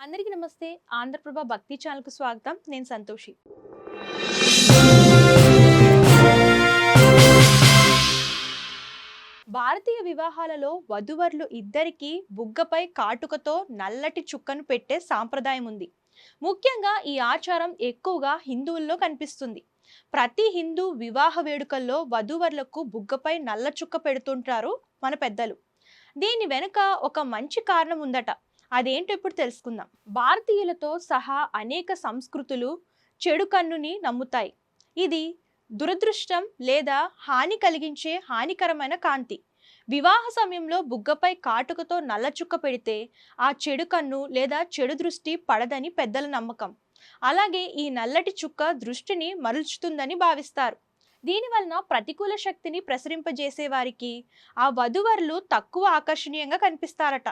అందరికీ నమస్తే. ఆంధ్రప్రభ భక్తి ఛానల్కు స్వాగతం. నేను సంతోషి. భారతీయ వివాహాలలో వధువర్లు ఇద్దరికి బుగ్గపై కాటుకతో నల్లటి చుక్కను పెట్టే సాంప్రదాయం ఉంది. ముఖ్యంగా ఈ ఆచారం ఎక్కువగా హిందువుల్లో కనిపిస్తుంది. ప్రతి హిందూ వివాహ వేడుకల్లో వధూవరులకు బుగ్గపై నల్ల చుక్క పెడుతుంటారు మన పెద్దలు. దీని వెనుక ఒక మంచి కారణం ఉందట. అదేంటో ఇప్పుడు తెలుసుకుందాం. భారతీయులతో సహా అనేక సంస్కృతులు చెడు కన్నుని నమ్ముతాయి. ఇది దురదృష్టం లేదా హాని కలిగించే హానికరమైన కాంతి. వివాహ సమయంలో బుగ్గపై కాటుకతో నల్లచుక్క పెడితే ఆ చెడు కన్ను లేదా చెడు దృష్టి పడదని పెద్దల నమ్మకం. అలాగే ఈ నల్లటి చుక్క దృష్టిని మరల్చుతుందని భావిస్తారు. దీనివలన ప్రతికూల శక్తిని ప్రసరింపజేసే వారికి ఆ వధువరులు తక్కువ ఆకర్షణీయంగా కనిపిస్తారట.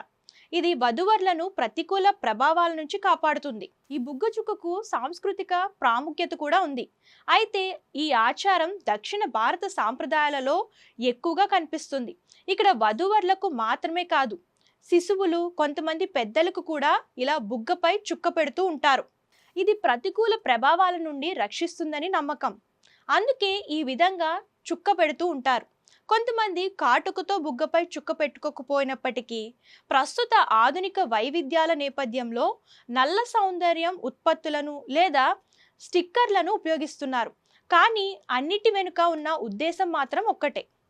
ఇది వధువరులను ప్రతికూల ప్రభావాల నుంచి కాపాడుతుంది. ఈ బుగ్గ చుక్కకు సాంస్కృతిక ప్రాముఖ్యత కూడా ఉంది. అయితే ఈ ఆచారం దక్షిణ భారత సాంప్రదాయాలలో ఎక్కువగా కనిపిస్తుంది. ఇక్కడ వధువర్లకు మాత్రమే కాదు శిశువులు కొంతమంది పెద్దలకు కూడా ఇలా బుగ్గపై చుక్క పెడుతూ ఉంటారు. ఇది ప్రతికూల ప్రభావాల నుండి రక్షిస్తుందని నమ్మకం. అందుకే ఈ విధంగా చుక్క పెడుతూ ఉంటారు. కొంతమంది కాటుకతో బుగ్గపై చుక్క పెట్టుకోకపోయినప్పటికీ ప్రస్తుత ఆధునిక వైవిధ్యాల నేపథ్యంలో నల్ల సౌందర్యం ఉత్పత్తులను లేదా స్టిక్కర్లను ఉపయోగిస్తున్నారు. కానీ అన్నిటి వెనుక ఉన్న ఉద్దేశం మాత్రం ఒక్కటే.